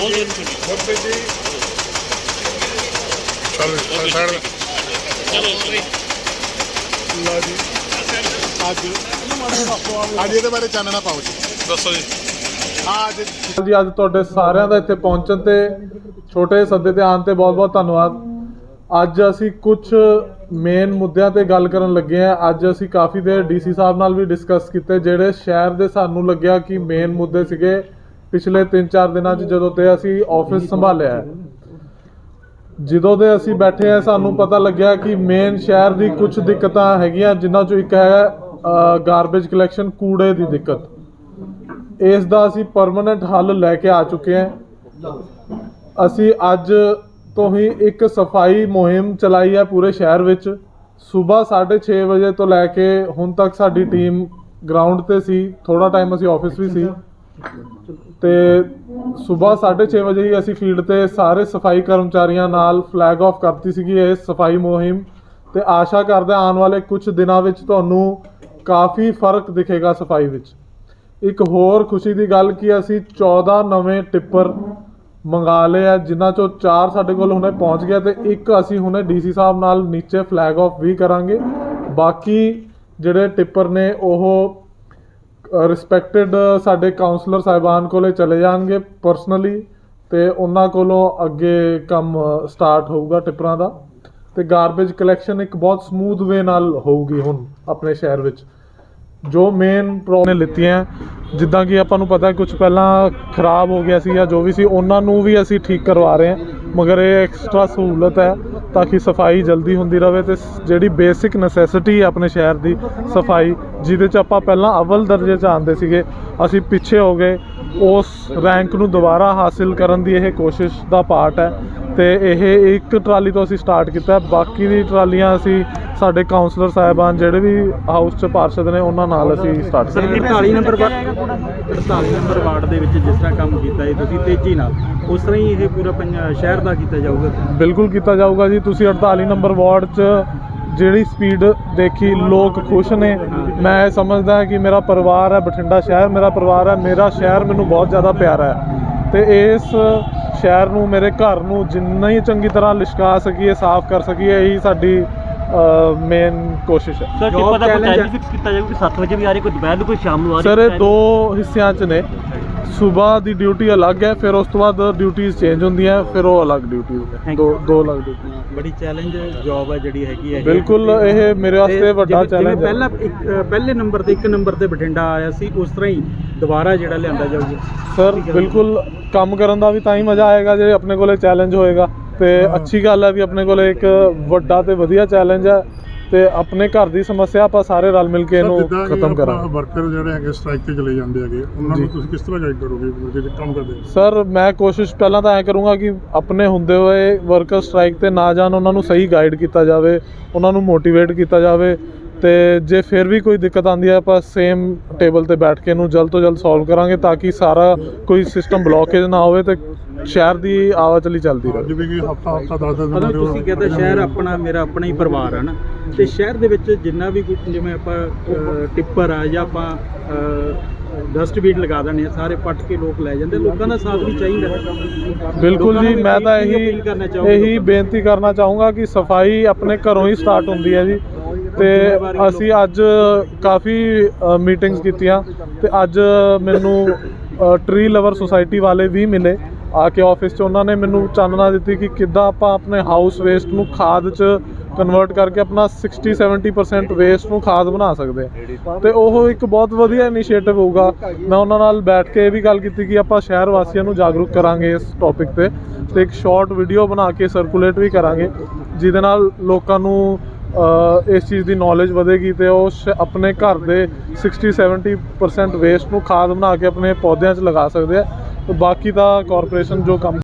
ਮੁਰਤੇ ਜੀ। ਚਲੋ ਸਾਈਡ। ਲਓ ਜੀ। ਅੱਜ। ਅੱਜ ਇਹਦੇ ਬਾਰੇ ਚਾਨਣਾ ਪਾਓ ਜੀ। ਦੱਸੋ ਜੀ। ਅੱਜ ਜੀ ਅੱਜ ਤੁਹਾਡੇ ਸਾਰਿਆਂ ਦਾ ਇੱਥੇ ਪਹੁੰਚਣ ਤੇ ਛੋਟੇ ਸੱਦੇ ਤੇ ਆਉਣ ਤੇ ਬਹੁਤ-ਬਹੁਤ ਧੰਨਵਾਦ। ਅੱਜ ਅਸੀਂ ਕੁਝ ਮੇਨ ਮੁੱਦਿਆਂ ਤੇ ਗੱਲ ਕਰਨ ਲੱਗੇ ਆ ਅੱਜ ਅਸੀਂ ਕਾਫੀ ਦੇਰ ਡੀਸੀ ਸਾਹਿਬ ਨਾਲ ਵੀ ਡਿਸਕਸ ਕੀਤੇ ਜਿਹੜੇ ਸ਼ਹਿਰ ਦੇ ਸਾਨੂੰ ਲੱਗਿਆ ਕਿ ਮੇਨ ਮੁੱਦੇ ਸੀਗੇ ਪਿਛਲੇ 3-4 ਦਿਨਾਂ 'ਚ ਜਦੋਂ ਤੇ ਅਸੀਂ ਆਫਿਸ ਸੰਭਾਲਿਆ ਜਦੋਂ ਦੇ ਅਸੀਂ ਬੈਠੇ ਆ ਸਾਨੂੰ ਪਤਾ ਲੱਗਿਆ ਕਿ ਮੇਨ ਸ਼ਹਿਰ ਦੀ ਕੁਝ ਦਿੱਕਤਾਂ ਹੈਗੀਆਂ, ਜਿਨ੍ਹਾਂ ਚੋਂ ਇੱਕ ਹੈ ਗਾਰਬੇਜ ਕਲੈਕਸ਼ਨ ਕੂੜੇ ਦੀ ਦਿੱਕਤ। ਇਸ ਦਾ ਅਸੀਂ ਪਰਮਨੈਂਟ ਹੱਲ ਲੈ ਕੇ ਆ ਚੁੱਕੇ ਹਾਂ। ਅਸੀਂ ਅੱਜ ਤੋਂ ਹੀ ਇੱਕ ਸਫ਼ਾਈ ਮੁਹਿੰਮ ਚਲਾਈ ਹੈ ਪੂਰੇ ਸ਼ਹਿਰ ਵਿੱਚ। ਸਵੇਰ 6:30 ਵਜੇ ਤੋਂ ਲੈ ਕੇ ਹੁਣ ਤੱਕ ਸਾਡੀ ਟੀਮ ਗਰਾਊਂਡ ਤੇ ਸੀ। ਥੋੜਾ ਟਾਈਮ ਅਸੀਂ ਆਫਿਸ ਵੀ ਸੀ। ਤੇ ਸਵੇਰ 6:30 ਵਜੇ ਹੀ ਅਸੀਂ ਫੀਲਡ ਤੇ ਸਾਰੇ ਸਫ਼ਾਈ ਕਰਮਚਾਰੀਆਂ ਨਾਲ ਫਲੈਗ ਆਫ ਕਰਤੀ ਸੀਗੀ ਇਹ ਸਫ਼ਾਈ ਮੁਹਿੰਮ ਤੇ ਆਸ਼ਾ ਕਰਦੇ ਆਉਣ ਵਾਲੇ ਕੁਝ ਦਿਨਾਂ ਵਿੱਚ ਤੁਹਾਨੂੰ ਕਾਫੀ ਫ਼ਰਕ ਦਿਖੇਗਾ ਸਫ਼ਾਈ ਵਿੱਚ। ਇੱਕ ਹੋਰ ਖੁਸ਼ੀ ਦੀ ਗੱਲ ਕਿ ਅਸੀਂ 14 ਨਵੇਂ ਟਿੱਪਰ ਮੰਗਾ ਲਏ ਆ, ਜਿਨ੍ਹਾਂ ਚੋਂ 4 ਸਾਡੇ ਕੋਲ ਹੁਣੇ ਪਹੁੰਚ ਗਿਆ ਤੇ ਇੱਕ ਅਸੀਂ ਹੁਣੇ ਡੀਸੀ ਸਾਹਿਬ ਨਾਲ ਨੀਚੇ ਫਲੈਗ ਆਫ ਵੀ ਕਰਾਂਗੇ। ਬਾਕੀ ਜਿਹੜੇ ਟਿੱਪਰ ਨੇ, ਉਹ ਰਿਸਪੈਕਟਡ uh, ਸਾਡੇ ਕਾਉਂਸਲਰ ਸਾਹਿਬਾਨ ਕੋਲੇ ਚਲੇ ਜਾਣਗੇ ਪਰਸਨਲੀ ਤੇ ਉਹਨਾਂ ਕੋਲੋਂ ਅੱਗੇ ਕੰਮ uh, ਸਟਾਰਟ ਹੋਊਗਾ ਟਿੱਪਰਾਂ ਦਾ। ਤੇ ਗਾਰਬੇਜ ਕਲੈਕਸ਼ਨ ਇੱਕ ਬਹੁਤ ਸਮੂਥ ਵੇ ਨਾਲ ਹੋਊਗੀ ਹੁਣ ਆਪਣੇ ਸ਼ਹਿਰ ਵਿੱਚ। ਜੋ ਮੇਨ ਪ੍ਰੋਬਲਮ ਨੇ ਲਿੱਤੀਆਂ, ਜਿੱਦਾਂ ਕਿ ਆਪਾਂ ਨੂੰ ਪਤਾ ਕੁਝ ਪਹਿਲਾਂ ਖਰਾਬ ਹੋ ਗਿਆ ਸੀ ਜਾਂ ਜੋ ਵੀ ਸੀ, ਉਹਨਾਂ ਨੂੰ ਵੀ ਅਸੀਂ ਠੀਕ ਕਰਵਾ ਰਹੇ ਹਾਂ। ਮਗਰ ਇਹ ਐਕਸਟਰਾ ਸਹੂਲਤ ਹੈ ਤਾਂ ਕਿ ਸਫ਼ਾਈ ਜਲਦੀ ਹੁੰਦੀ ਰਹੇ ਤੇ ਜਿਹੜੀ ਬੇਸਿਕ ਨੈਸੈਸਿਟੀ ਹੈ ਆਪਣੇ ਸ਼ਹਿਰ ਦੀ ਸਫ਼ਾਈ, ਜਿਹਦੇ 'ਚ ਆਪਾਂ ਪਹਿਲਾਂ ਅਵਲ ਦਰਜੇ 'ਚ ਆਉਂਦੇ ਸੀਗੇ, ਅਸੀਂ ਪਿੱਛੇ ਹੋ ਗਏ, ਉਸ ਰੈਂਕ ਨੂੰ ਦੁਬਾਰਾ ਹਾਸਿਲ ਕਰਨ ਦੀ ਇਹ ਕੋਸ਼ਿਸ਼ ਦਾ ਪਾਰਟ ਹੈ। ਤੇ ਇਹ ਇੱਕ ਟਰਾਲੀ ਤੋਂ ਅਸੀਂ ਸਟਾਰਟ ਕੀਤਾ। ਬਾਕੀ ਦੀ ਟਰਾਲੀਆਂ ਅਸੀਂ ਸਾਡੇ ਕਾਉਂਸਲਰ ਸਾਹਿਬਾਨ ਜਿਹੜੇ ਵੀ ਹਾਊਸ 'ਚ ਪਾਰਸ਼ਦ ਨੇ ਉਹਨਾਂ ਨਾਲ ਅਸੀਂ ਸਟਾਰਟ ਸਰ ਕੀਤਾ। 48 ਨੰਬਰ ਵਾ- 48 ਨੰਬਰ ਵਾਰਡ ਦੇ ਵਿੱਚ ਜਿਸ ਤਰ੍ਹਾਂ ਕੰਮ ਕੀਤਾ ਹੈ ਤੁਸੀਂ ਤੇਜ਼ੀ ਨਾਲ ਉਸ ਤਰ੍ਹਾਂ ਹੀ ਇਹ ਪੂਰਾ ਪੰਜਾਬ ਸ਼ਹਿਰ ਦਾ ਕੀਤਾ ਜਾਊਗਾ? ਬਿਲਕੁਲ ਕੀਤਾ ਜਾਊਗਾ ਜੀ। ਤੁਸੀਂ 48 ਨੰਬਰ ਵਾਰਡ 'ਚ ਜਿਹੜੀ ਸਪੀਡ ਦੇਖੀ ਲੋਕ ਖੁਸ਼ ਨੇ। ਮੈਂ ਸਮਝਦਾ ਕਿ ਮੇਰਾ ਪਰਿਵਾਰ ਹੈ ਬਠਿੰਡਾ ਸ਼ਹਿਰ ਮੇਰਾ ਪਰਿਵਾਰ ਹੈ ਮੇਰਾ ਸ਼ਹਿਰ ਮੈਨੂੰ ਬਹੁਤ ਜ਼ਿਆਦਾ ਪਿਆਰਾ ਹੈ। ਤੇ ਇਸ ਸ਼ਹਿਰ ਨੂੰ ਮੇਰੇ ਘਰ ਨੂੰ ਜਿੰਨਾ ਹੀ ਚੰਗੀ ਤਰ੍ਹਾਂ ਲਿਸ਼ਕਾ ਸਕੀਏ ਸਾਫ਼ ਕਰ ਸਕੀਏ ਇਹੀ ਸਾਡੀ ਮੇਨ ਕੋਸ਼ਿਸ਼ ਹੈ। ਸਰ ਟਿੱਪਰ ਦਾ ਕੋਈ ਟਾਈਮ ਫਿਕਸ ਕੀਤਾ ਜਾਊਗਾ ਕਿ 7 ਵਜੇ ਵੀ ਆ ਰਹੀ ਕੋਈ ਦੁਪਹਿਰ ਨੂੰ ਕੋਈ ਸ਼ਾਮ ਨੂੰ ਆ ਰਹੀ? ਸਰ ਇਹ ਦੋ ਹਿੱਸਿਆਂ 'ਚ ਨੇ। ਸਵੇਰ ਦੀ ਡਿਊਟੀ ਅਲੱਗ ਹੈ ਫਿਰ ਉਸ ਤੋਂ ਬਾਅਦ ਡਿਊਟੀਆਂ ਚੇਂਜ ਹੁੰਦੀਆਂ ਫਿਰ ਉਹ ਅਲੱਗ ਡਿਊਟੀ Thank ਦੋ ਦੋ ਅਲੱਗ ਡਿਊਟੀ ਬੜੀ ਚੈਲੰਜ ਜੌਬ ਹੈ ਜਿਹੜੀ ਹੈਗੀ ਹੈ। ਬਿਲਕੁਲ ਇਹ ਮੇਰੇ ਵਾਸਤੇ ਵੱਡਾ ਚੈਲੰਜ ਹੈ। ਪਹਿਲਾਂ ਪਹਿਲੇ ਨੰਬਰ ਤੇ ਇੱਕ ਨੰਬਰ ਤੇ ਬਠਿੰਡਾ ਆਇਆ ਸੀ ਉਸ ਤਰ੍ਹਾਂ ਹੀ ਦੁਬਾਰਾ ਜਿਹੜਾ ਲਿਆਂਦਾ ਜਾਊਗਾ ਸਰ ਬਿਲਕੁਲ ਕੰਮ ਕਰਨ ਦਾ ਵੀ ਤਾਂ ਹੀ ਮਜ਼ਾ ਆਏਗਾ ਜੇ ਆਪਣੇ ਕੋਲੇ ਚੈਲੰਜ ਹੋਏਗਾ। ਤੇ ਅੱਛੀ ਗੱਲ ਹੈ ਵੀ ਆਪਣੇ ਕੋਲੇ ਇੱਕ ਵੱਡਾ ਤੇ ਵਧੀਆ ਚੈਲੰਜ ਹੈ। ਤੇ ਆਪਣੇ ਘਰ ਦੀ ਸਮੱਸਿਆ ਆਪਾਂ ਸਾਰੇ ਰਲ ਮਿਲ ਕੇ ਇਹਨੂੰ ਖਤਮ ਕਰਾਂਗੇ ਵਰਕਰ ਜਿਹੜੇ ਹੈਗੇ ਸਟ੍ਰਾਈਕ ਤੇ ਚਲੇ ਜਾਂਦੇ ਹੈਗੇ ਉਹਨਾਂ। ਨੂੰ ਤੁਸੀਂ ਕਿਸ ਤਰ੍ਹਾਂ ਗਾਈਡ ਕਰੋਗੇ ਜਿਹੜੇ ਕੰਮ ਕਰਦੇ ਸਰ ਮੈਂ ਕੋਸ਼ਿਸ਼ ਪਹਿਲਾਂ ਤਾਂ ਐ ਕਰੂੰਗਾ ਕਿ ਆਪਣੇ ਹੁੰਦੇ ਹੋਏ ਵਰਕਰ ਸਟ੍ਰਾਈਕ ਤੇ ਨਾ ਜਾਣ ਉਹਨਾਂ ਨੂੰ ਸਹੀ ਗਾਈਡ ਕੀਤਾ ਜਾਵੇ ਉਹਨਾਂ ਨੂੰ ਮੋਟੀਵੇਟ ਕੀਤਾ ਜਾਵੇ ਤੇ ਜੇ ਫਿਰ ਵੀ ਕੋਈ ਦਿੱਕਤ ਆਉਂਦੀ ਹੈ ਆਪਾਂ ਸੇਮ ਟੇਬਲ ਤੇ ਬੈਠ ਕੇ ਇਹਨੂੰ ਜਲਦ ਤੋਂ ਜਲਦ ਸੋਲਵ ਕਰਾਂਗੇ ਤਾਂ ਕਿ ਸਾਰਾ ਕੋਈ ਸਿਸਟਮ ਬਲੌਕੇਜ ਨਾ ਹੋਵੇ ਤੇ ਸ਼ਹਿਰ ਦੀ ਆਵਾਜਾਈ ਚੱਲਦੀ ਰਹੇ। ਜਿਵੇਂ ਕਿ ਹਫਤਾ ਹਫਤਾ ਦਸ ਦਸ ਮਤਲਬ ਤੁਸੀਂ ਕਹਿੰਦੇ ਸ਼ਹਿਰ ਆਪਣਾ ਮੇਰਾ ਆਪਣਾ ਹੀ ਪਰਿਵਾਰ ਹੈ ਨਾ। ਤੇ ਸ਼ਹਿਰ ਦੇ ਵਿੱਚ ਜਿੰਨਾ ਵੀ ਕੁਝ ਜਿਵੇਂ ਆਪਾਂ ਟਿੱਪਰ ਆ ਜਾਂ ਆਪਾਂ ਡਸਟਬਿਨ ਲਗਾ ਦਿੰਦੇ ਆ ਸਾਰੇ ਪੱਟ ਕੇ ਲੋਕ ਲੈ ਜਾਂਦੇ ਲੋਕਾਂ ਦਾ ਸਾਥ ਵੀ ਚਾਹੀਦਾ। ਬਿਲਕੁਲ ਲੋਕਾਂ ਜੀ ਮੈਂ ਤਾਂ ਇਹੀ ਇਹੀ। ਬੇਨਤੀ ਕਰਨਾ ਚਾਹੂੰਗਾ ਕਿ ਸਫ਼ਾਈ ਆਪਣੇ ਘਰੋਂ ਹੀ ਸਟਾਰਟ ਹੁੰਦੀ ਹੈ ਜੀ। ਤੇ ਅਸੀਂ ਅੱਜ ਕਾਫੀ ਮੀਟਿੰਗਸ ਕੀਤੀਆਂ ਤੇ ਅੱਜ ਮੈਨੂੰ ਟਰੀ ਲਵਰ ਸੁਸਾਇਟੀ ਵਾਲੇ ਵੀ ਮਿਲੇ। ਆ ਕੇ ਆਫਿਸ 'ਚ ਉਹਨਾਂ ਨੇ ਮੈਨੂੰ ਚਾਨਣਾ ਦਿੱਤੀ ਕਿ ਕਿੱਦਾਂ ਆਪਾਂ ਆਪਣੇ ਹਾਊਸ ਵੇਸਟ ਨੂੰ ਖਾਦ 'ਚ ਕਨਵਰਟ ਕਰਕੇ ਆਪਣਾ 60 70% ਵੇਸਟ ਨੂੰ ਖਾਦ ਬਣਾ ਸਕਦੇ। ਹਾਂ ਤੇ ਉਹ ਇੱਕ ਬਹੁਤ ਵਧੀਆ ਇਨੀਸ਼ੀਏਟਿਵ ਹੋਊਗਾ। ਮੈਂ ਉਹਨਾਂ ਨਾਲ ਬੈਠ ਕੇ ਇਹ ਵੀ ਗੱਲ ਕੀਤੀ ਕਿ ਆਪਾਂ ਸ਼ਹਿਰ ਵਾਸੀਆਂ ਨੂੰ ਜਾਗਰੂਕ ਕਰਾਂਗੇ ਇਸ ਟੌਪਿਕ ਤੇ ਤੇ ਇੱਕ ਸ਼ਾਰਟ ਵੀਡੀਓ ਬਣਾ ਕੇ ਸਰਕੂਲੇਟ ਵੀ ਕਰਾਂਗੇ, ਜਿਹਦੇ ਨਾਲ ਲੋਕਾਂ ਨੂੰ ਇਸ ਚੀਜ਼ ਦੀ ਨੌਲੇਜ ਵਧੇਗੀ ਤੇ ਉਹ ਸ਼- ਆਪਣੇ ਘਰ ਦੇ 60 70% ਵੇਸਟ ਨੂੰ ਖਾਦ ਬਣਾ ਕੇ ਆਪਣੇ ਪੌਦਿਆਂ 'ਚ ਲਗਾ ਸਕਦੇ ਆ। ਬਾਕੀ ਤਾਂ ਕਾਰਪੋਰੇਸ਼ਨ ਜੋ ਕੰਮ